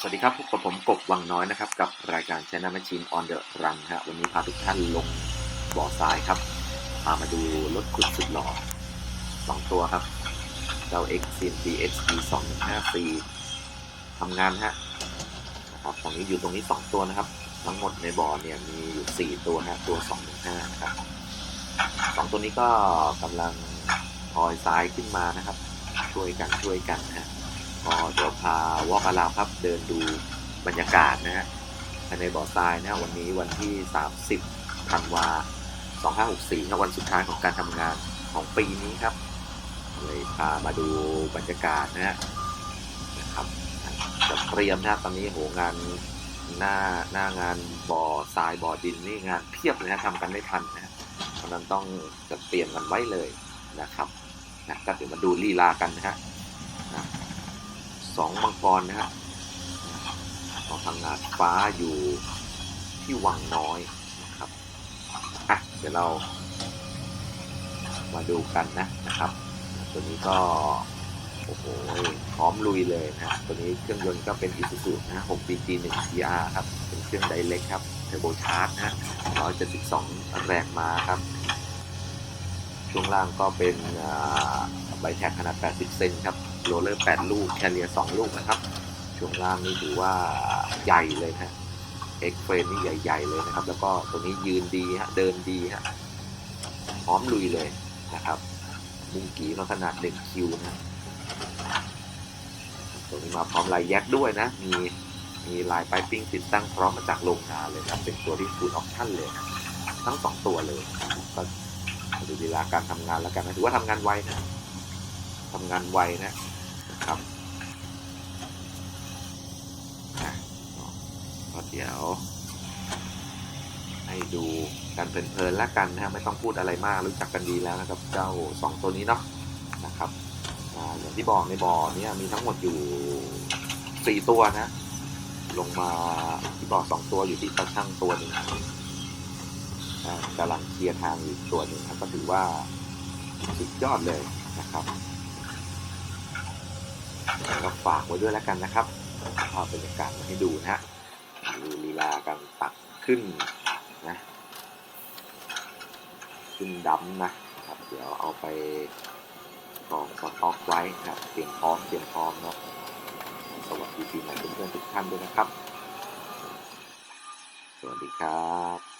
สวัสดีครับพบกับผมกบวังน้อยนะครับกับรายการ China Machine on the Run ฮะวันนี้พาทุกท่านลงบ่อทรายครับพามาดูรถขุดสุดหล่อสองตัวครับเจ้า X CNC XP 2 5 4ทำงานฮะนะครับตรงนี้อยู่ตรงนี้ 2 ตัวนะครับ ทั้งหมดในบ่อเนี่ยมีอยู่ 4 ตัวฮะตัว215นะครับสองตัวนี้ก็กำลังทอยทรายขึ้นมานะครับ ช่วยกันช่วยกันฮะ ก็เดี๋ยวพาวอล์กอาราครับเดินดูบรรยากาศนะฮะภายในบ่อทรายนะวันนี้วันที่ 30ธันวา2564ครับวันสุดท้ายของการทำงานของปีนี้ครับเลยพามาดูบรรยากาศนะฮะนะครับจะเตรียมนะตอนนี้โหงานหน้าหน้างานบ่อทรายบ่อดินนี่งานเพียบเลยนะทำกันไม่ทันนะฮะเพราะนั้นต้องจะเตรียมกันไว้เลยนะครับนะก็เดี๋ยวมาดูลีลากันนะฮะ สองมังกรนะฮะของทางงานฟ้าอยู่ที่วังน้อยนะครับอะเดี๋ยวเรามาดูกันนะนะครับ ตัวนี้ก็โอ้โหพร้อมลุยเลยนะตัวนี้เครื่องยนต์ก็เป็น Isuzu นะ6 BG 1 TR ครับ เป็นเครื่องไดเล็กครับเทอร์โบชาร์จนะ172 แรงมาครับ ช่วงล่างก็เป็น ใบแท็กขนาด 80 เซนครับโรเลอร์ 8 ลูก แคเรีย2 ลูกนะครับ ช่วงล่างนี่ถือว่าใหญ่เลยนะเอ็กเฟรนนี่ใหญ่ ๆ เลยนะครับ แล้วก็ตัวนี้ยืนดีฮะ เดินดีฮะ พร้อมลุยเลยนะครับมุงกีมาขนาด1คิวนะตัวนี้มาพร้อมลายแยกด้วยนะ มีมีลายไปปิ้งติดตั้งพร้อมมาจากโรงงานเลยนะเป็นตัวที่ฟูลออปชั่นเลยทั้งสองตัวเลยก็ดูเวลาการทำงานแล้วกันนะถือว่าทำงานไวนะ ทำงานไวนะนะครับอะก็เดี๋ยว ให้ดูกันเพลินๆแล้วกันนะไม่ต้องพูดอะไรมากรู้จักกันดีแล้วนะครับเจ้าสองตัวนี้เนาะนะครับอย่างที่บอกในบ่อเนี้มีทั้งหมดอยู่สี่ตัวนะ ลงมาที่บ่อสองตัวอยู่ที่ตาช่างตัวหนึ่งกำลังเคลียร์ทางอยู่ตัวหนึ่งก็ถือว่าสุดยอดเลยนะครับ ก็ฝากไว้ด้วยแล้วกันนะครับภาพบรรยากาศมาให้ดูนะฮะดูลีลาการตักขึ้นนะขึ้นดำนะครับ เดี๋ยวเอาไปกองสต็อกไว้นะครับเตรียมพร้อมเตรียมพร้อมเนาะสวัสดีปีใหม่เพื่อนๆทุกท่านด้วยนะครับ สวัสดีครับ